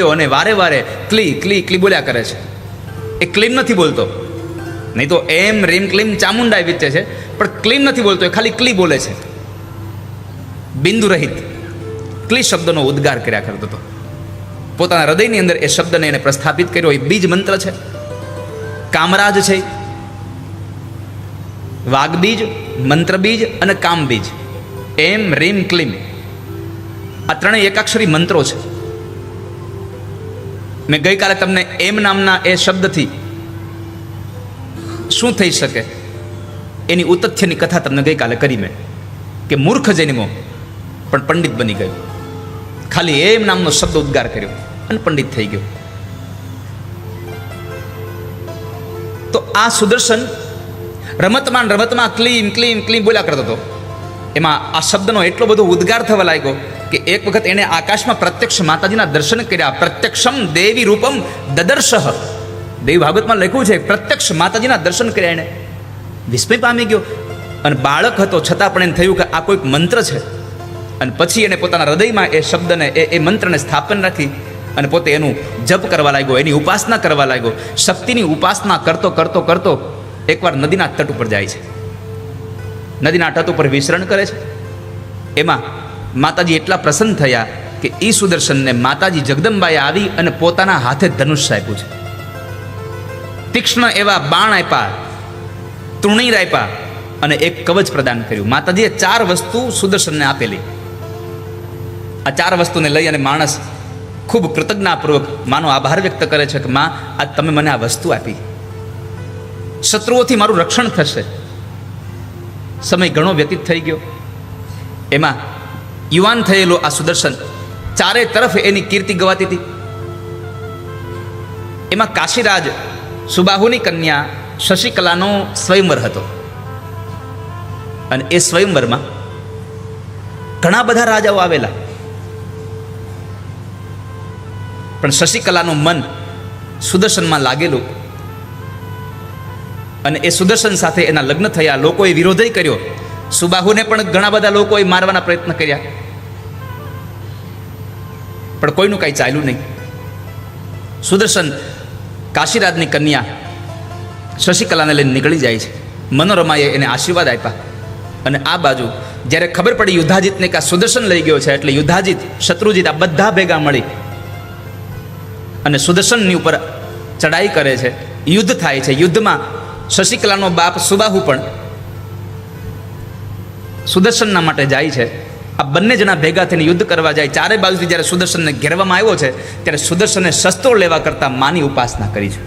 અને વારે વારે ક્લી ક્લી ક્લી બોલ્યા કરે છે. એ ક્લીમ નથી બોલતો. નહીં તો એમ રીમ ક્લીમ ચામુંડાઈ વિચે છે, પણ ક્લીમ નથી બોલતો, એ ખાલી ક્લી બોલે છે. બિંદુ રહિત. ક્લી શબ્દનો ઉદ્ગાર કર્યા કરતો હતો. પોતાના હૃદયની અંદર એ શબ્દને એને પ્રસ્થાપિત કર્યો. એ બીજ મંત્ર છે. કામરાજ છે. વાઘબીજ મંત્રબીજ અને કામબીજ. એમ રીમ ક્લીમ. આ ત્રણેય એકાક્ષરી મંત્રો છે. મેં ગઈકાલે તમને એમ નામના એ શબ્દથી શું થઈ શકે? એની ઉતથ્યની કથા તમને ગઈકાલે કરી મેં, કે મૂર્ખ જન્મો પણ પંડિત બની ગયો. ખાલી એમ નામનો શબ્દ ઉદ્ગાર કર્યો અને પંડિત થઈ ગયો. તો આ સુદર્શન રમતમાં રમતમાં ક્લીમ ક્લીમ ક્લીમ બોલ્યા કરતો હતો. એમાં આ શબ્દનો એટલો બધો ઉદ્ગાર થવા લાગ્યો કે એક વખત એણે આકાશમાં પ્રત્યક્ષ માતાજીના દર્શન કર્યા. પ્રત્યક્ષમ દેવી રૂપમ દદર્શહ. દેવી ભાગવતમાં લખ્યું છે, પ્રત્યક્ષ માતાજીના દર્શન કર્યા એણે. વિસ્મય પામી ગયો. અને બાળક હતો, છતાં પણ એને થયું કે આ કોઈક મંત્ર છે. અને પછી એને પોતાના હૃદયમાં એ શબ્દને, એ એ મંત્રને સ્થાપન રાખી અને પોતે એનું જપ કરવા લાગ્યો, એની ઉપાસના કરવા લાગ્યો. શક્તિની ઉપાસના કરતો કરતો કરતો એકવાર નદીના તટ ઉપર જાય છે. નદીના તટ ઉપર વિસરણ કરે છે. એમાં માતાજી એટલા પ્રસન્ન થયા કે ઈ સુદર્શનને માતાજી જગદંબાએ આવી અને પોતાના હાથે ધનુષ્ય આપ્યું છે. તીક્ષ્ણ એવા બાણ આપ્યા, તૃણીર આપ્યા અને એક કવચ પ્રદાન કર્યું. માતાજીએ ચાર વસ્તુ સુદર્શનને આપેલી. આ ચાર વસ્તુને લઈ અને માણસ ખૂબ કૃતજ્ઞાપૂર્વક માનો આભાર વ્યક્ત કરે છે કે માં આ તમે મને આ વસ્તુ આપી. શત્રુઓથી મારું રક્ષણ થશે. સમય ઘણો વ્યતીત થઈ ગયો. એમાં યુવાન થયેલો આ સુદર્શન ચારે તરફ એની કીર્તિ ગવાતી હતી. એમાં કાશીરાજ સુબાહુની કન્યા શશિકલાનો સ્વયંવર હતો. અને એ સ્વયંવરમાં ઘણા બધા રાજાઓ આવેલા. પણ શશિકલાનું મન સુદર્શનમાં લાગેલું અને એ સુદર્શન સાથે એના લગ્ન થયા, લોકોએ વિરોધય કર્યો. સુબાહુને પણ ઘણા બધા લોકોએ મારવાના પ્રયત્ન કર્યા. પણ કોઈનું કાંઈ ચાલ્યું નહીં. સુદર્શન કાશીરાજની કન્યા શશિકલાને લઈને નીકળી જાય છે. મનોરમાએ એને આશીર્વાદ આપ્યા. અને આ બાજુ જ્યારે ખબર પડી યુદ્ધાજીતને કાં સુદર્શન લઈ ગયો છે, એટલે યુદ્ધાજીત, શત્રુજીત આ બધા ભેગા મળી અને સુદર્શનની ઉપર ચડાઈ કરે છે. યુદ્ધ થાય છે. યુદ્ધમાં શશિકલાનો બાપ સુબાહુ પણ સુદર્શનના માટે જાય છે. આ બંને જણા ભેગા થઈને યુદ્ધ કરવા જાય. ચારે બાજુથી જ્યારે સુદર્શનને ઘેરવામાં આવ્યો છે, ત્યારે સુદર્શને શસ્ત્રો લેવા કરતાં માની ઉપાસના કરી છે.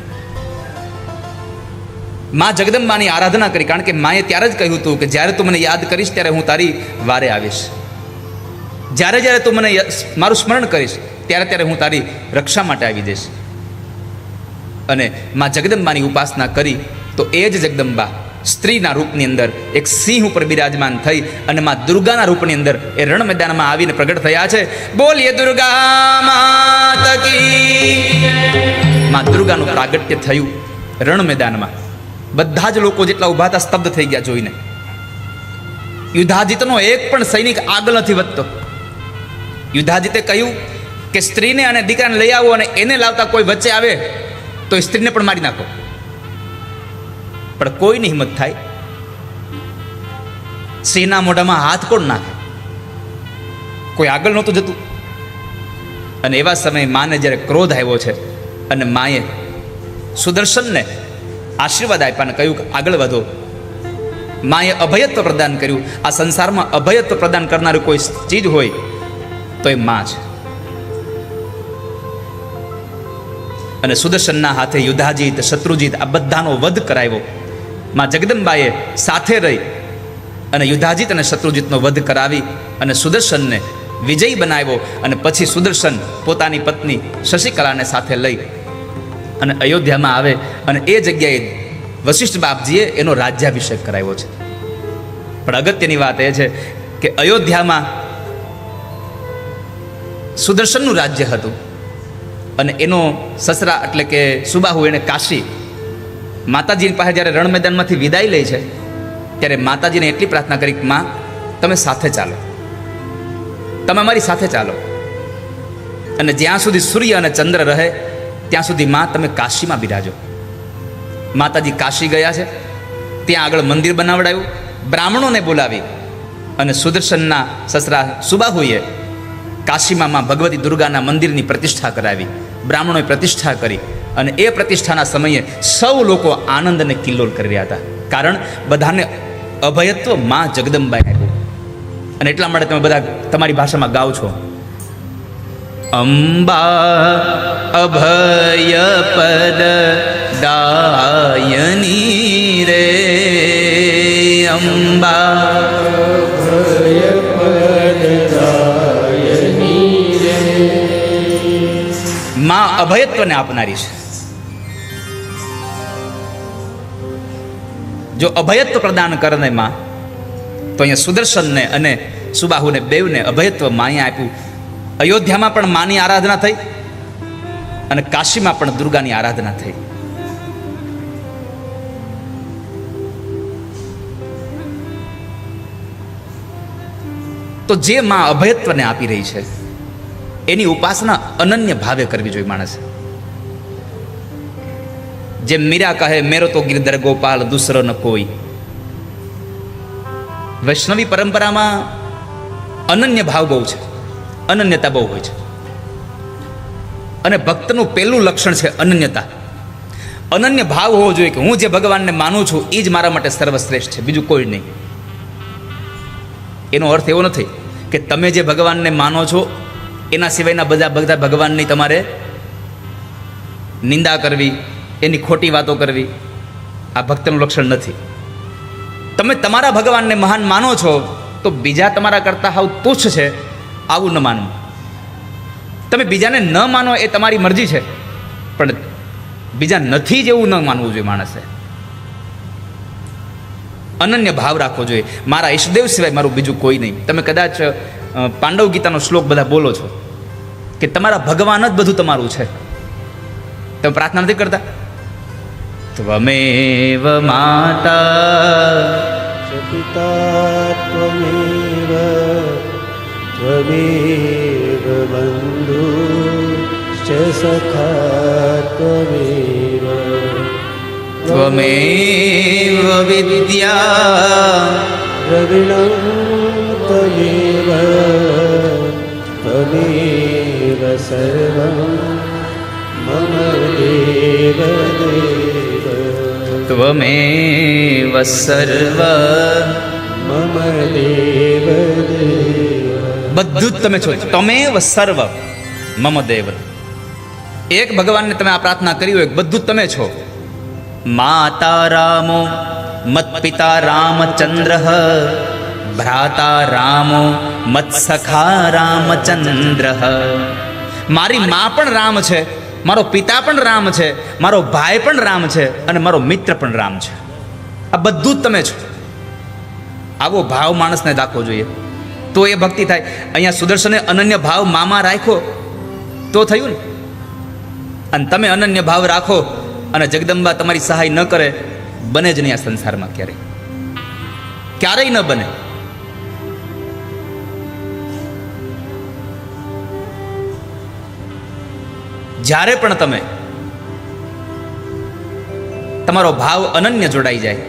મા જગદંબાની આરાધના કરી, કારણ કે માએ ત્યારે જ કહ્યું હતું કે જ્યારે તું મને યાદ કરીશ, ત્યારે હું તારી વારે આવીશ. જ્યારે જ્યારે તું મને મારું સ્મરણ કરીશ, ત્યારે ત્યારે હું તારી રક્ષા માટે આવી જઈશ. અને મા જગદંબાની ઉપાસના કરી, તો એ જ જગદંબા સ્ત્રીના રૂપની અંદર એક સિંહ ઉપર બિરાજમાન થઈ અને માં દુર્ગાના રૂપની અંદર એ રણ મેદાનમાં આવીને પ્રગટ થયા છે. બોલીએ, દુર્ગા માં દુર્ગાનું પ્રાગટ્ય થયું રણ મેદાનમાં બધા જ લોકો જેટલા ઊભા હતા સ્તબ્ધ થઈ ગયા જોઈને. યુદ્ધાજીતનો એક પણ સૈનિક આગળ નથી વધતો. યુદ્ધાજીતે કહ્યું કે સ્ત્રીને અને દીકરાને લઈ આવો અને એને લાવતા કોઈ વચ્ચે આવે તો એ સ્ત્રીને પણ મારી નાખો. પણ કોઈની હિંમત થાય. સિંહના મોઢામાં હાથ કોણ નાખે? કોઈ આગળ નહોતું જતું. અને એવા સમયે માને જ્યારે ક્રોધ આવ્યો છે અને માએ સુદર્શનને આશીર્વાદ આપ્યા અને કહ્યું કે આગળ વધો. માએ અભયત્વ પ્રદાન કર્યું. આ સંસારમાં અભયત્વ પ્રદાન કરનારું કોઈ ચીજ હોય તો એ મા છે. અને સુદર્શનના હાથે યુદ્ધાજીત, શત્રુજીત આ બધાનો વધ કરાવ્યો. માં જગદંબાએ સાથે રહી અને યુદ્ધાજીત અને શત્રુજીતનો વધ કરાવી અને સુદર્શનને વિજયી બનાવ્યો અને પછી સુદર્શન પોતાની પત્ની શશિકલાને સાથે લઈ અને અયોધ્યામાં આવે અને એ જગ્યાએ વશિષ્ઠ બાપજીએ એનો રાજ્યાભિષેક કરાવ્યો છે. પણ અગત્યની વાત એ છે કે અયોધ્યામાં સુદર્શનનું રાજ્ય હતું અને એનો સસરા એટલે કે સુબાહુ, એને કાશી માતાજીની પાસે જ્યારે રણ મેદાનમાંથી વિદાય લે છે, ત્યારે માતાજીને એટલી પ્રાર્થના કરી માં, તમે સાથે ચાલો. તમે અમારી સાથે ચાલો. અને જ્યાં સુધી સૂર્ય અને ચંદ્ર રહે, ત્યાં સુધી માં, તમે કાશીમાં બિરાજો. માતાજી કાશી ગયા છે, ત્યાં આગળ મંદિર બનાવડાયું, બ્રાહ્મણોને બોલાવી અને સુદર્શનના સસરા સુબાહુએ કાશીમાં માં ભગવતી દુર્ગાના મંદિરની પ્રતિષ્ઠા કરાવી. બ્રાહ્મણોએ પ્રતિષ્ઠા કરી. અને એ પ્રતિષ્ઠાના સમયે સૌ લોકો આનંદ અને કિલ્લોલ કરી રહ્યા હતા. કારણ બધાને અભયત્વમાં જગદંબાએ આપ્યું. અને એટલા માટે તમે બધા તમારી ભાષામાં ગાઓ છો. અંબા અભય પદ દાયની રે. અંબા માં અભયત્વને આપનારી છે. જો અભયત્વ પ્રદાન કરને માં તો અહીંયા સુદર્શનને અને સુબાહુને બેવને અભયત્વ માએ આપ્યું. અયોધ્યામાં પણ માની આરાધના થઈ અને કાશીમાં પણ દુર્ગાની આરાધના થઈ. તો જે માં અભયત્વને આપી રહી છે, એની ઉપાસના અનન્ય ભાવે કરવી જોઈએ માણસે. જેમ મીરા કહે, મેરો તો ગિરધર ગોપાલ, દુસરો ન કોઈ. વૈષ્ણવી પરંપરામાં અનન્ય ભાવ બહુ છે, અનન્યતા બહુ હોય છે. અને ભક્તનું પહેલું લક્ષણ છે અનન્યતા. અનન્ય ભાવ હોવો જોઈએ કે હું જે ભગવાનને માનું છું એ જ મારા માટે સર્વશ્રેષ્ઠ છે, બીજું કોઈ નહીં. એનો અર્થ એવો નથી કે તમે જે ભગવાનને માનો છો, એના સિવાયના બધા બધા ભગવાનની તમારે નિંદા કરવી એની ખોટી વાતો કરવી આ ભક્તનું લક્ષણ નથી. તમે તમારા ભગવાનને મહાન માનો છો, તો બીજા તમારા કરતાં હાવ તુચ્છ છે, આવું ન માનવું. તમે બીજાને ન માનો એ તમારી મરજી છે, પણ બીજા નથી જ એવું ન માનવું જોઈએ માણસે. અનન્ય ભાવ રાખવો જોઈએ. મારા ઈષ્ટદેવ સિવાય મારું બીજું કોઈ નહીં. તમે કદાચ પાંડવ ગીતાનો શ્લોક બધા બોલો છો, કે તમારા ભગવાન જ બધું તમારું છે. તમે પ્રાર્થના નથી કરતા? त्वमेव माता च पिता त्वमेव त्वमेव बन्धु च सखा त्वमेव त्वमेव विद्या रविणं त्वमेव त्वमेव सर्वं मम देवदेव ત્વમેવ સર્વ મમ દેવ બધું જ તમે છો. તમેવ સર્વ મમ દેવ એક ભગવાનને તમે આ પ્રાર્થના કરી હોય બધું જ તમે છો. માતા રામો મત પિતા રામચંદ્ર ભ્રાતા રામો મત સખા રામચંદ્ર. મારી મા પણ રામ છે. મારો પિતા પણ રામ છે, મારો ભાઈ પણ રામ છે અને મારો મિત્ર પણ રામ છે. આ બધું જ તમે છો. આવો ભાવ માણસને રાખવો જોઈએ. તો એ ભક્તિ થાય. અહીંયા સુદર્શને અનન્ય ભાવ મામા રાખ્યો. તો થયું ને? અને તમે અનન્ય ભાવ રાખો અને જગદંબા તમારી સહાય ન કરે, બને જ નહીં આ સંસારમાં ક્યારેય. ક્યારેય ન બને. જ્યારે પણ તમે તમારો ભાવ અનન્ય જોડાઈ જાય,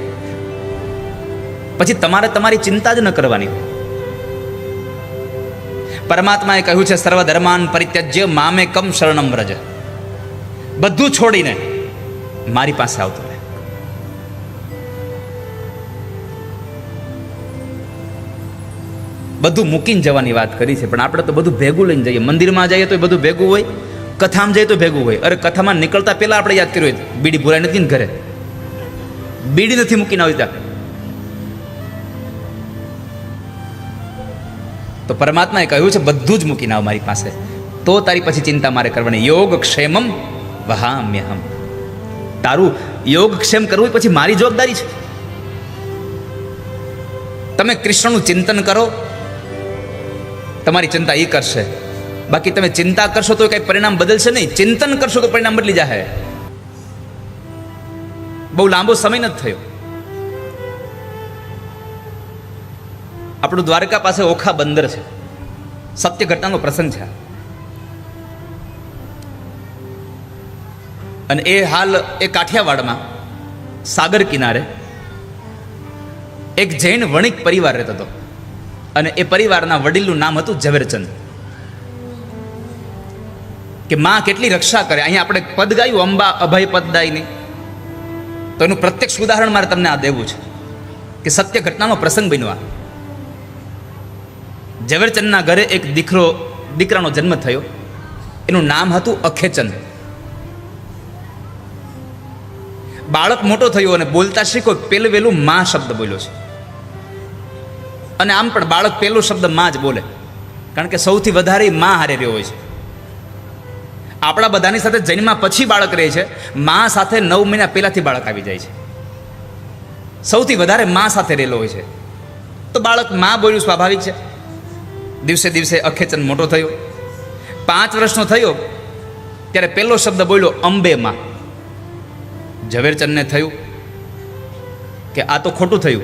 પછી તમારે તમારી ચિંતા જ ન કરવાની હોય. પરમાત્માએ કહ્યું છે સર્વ ધર્માન પરિત્યજ્ય મામે કમ શરણમ વ્રજ. બધું છોડીને મારી પાસે આવતો રહે બધું મૂકીને જવાની વાત કરી છે, પણ આપણે તો બધું ભેગું લઈને જઈએ. મંદિરમાં જઈએ તો બધું ભેગું હોય. કથામાં જઈએ તો ભેગું હોય. અરે કથામાં નીકળતા પહેલાં આપણે યાદ કર્યું હોય. બીડી ભૂલાઈ નથી ને ઘરે. બીડી નથી મૂકીને આવતા તો પરમાત્માએ કહ્યું છે, બધું જ મૂકીને આવ મારી પાસે. તો તારી પછી ચિંતા મારે કરવાની. યોગ ક્ષેમમ વહામ્યહમ. તારું યોગ ક્ષેમ કરવું પછી મારી જવાબદારી છે. તમે કૃષ્ણનું ચિંતન કરો. તમારી ચિંતા એ કરશે. બાકી તમે ચિંતા કરશો તો કંઈ પરિણામ બદલશે નહીં. ચિંતન કરશો તો પરિણામ બદલી જશે બહુ લાંબો સમય નથી થયો. આપણું દ્વારકા પાસે ઓખા બંદર છે. સત્ય ઘટનાનો પ્રસંગ છે અને એ હાલ એ કાઠિયાવાડમાં, સાગર કિનારે, એક જૈન વણિક પરિવાર રહેતો હતો. અને એ પરિવારના વડીલનું નામ હતું ઝવેરચંદ. કે માં કેટલી રક્ષા કરે? અહીંયા આપણે પદ ગાયું, અંબા, અભય પદદાયની તો એનું પ્રત્યક્ષ ઉદાહરણ મારે તમને આ દેવું છે કે સત્ય ઘટનાનો પ્રસંગ બનવા ઝવેરચંદના ઘરે એક દીકરો, દીકરાનો જન્મ થયો. એનું નામ હતું અખેચંદ. બાળક મોટો થયો અને બોલતા શીખો પેલું વેલું માં શબ્દ બોલ્યો છે. અને આમ પણ બાળક પેલો શબ્દમાં જ બોલે. કારણ કે સૌથી વધારે માં હારે રહ્યો હોય છે. આપણા બધાની સાથે જન્મા પછી બાળક રહે છે. માં સાથે નવ મહિના પહેલાથી બાળક આવી જાય છે. સૌથી વધારે મા સાથે રહેલો હોય છે. તો બાળકમાં બોલ્યું સ્વાભાવિક છે. દિવસે દિવસે અખેચંદ મોટો થયો. પાંચ વર્ષનો થયો, ત્યારે પહેલો શબ્દ બોલ્યો, અંબે માં. ઝવેરચંદને થયું કે આ તો ખોટું થયું.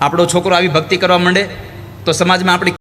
આપણો છોકરો આવી ભક્તિ કરવા માંડે, તો સમાજમાં આપણી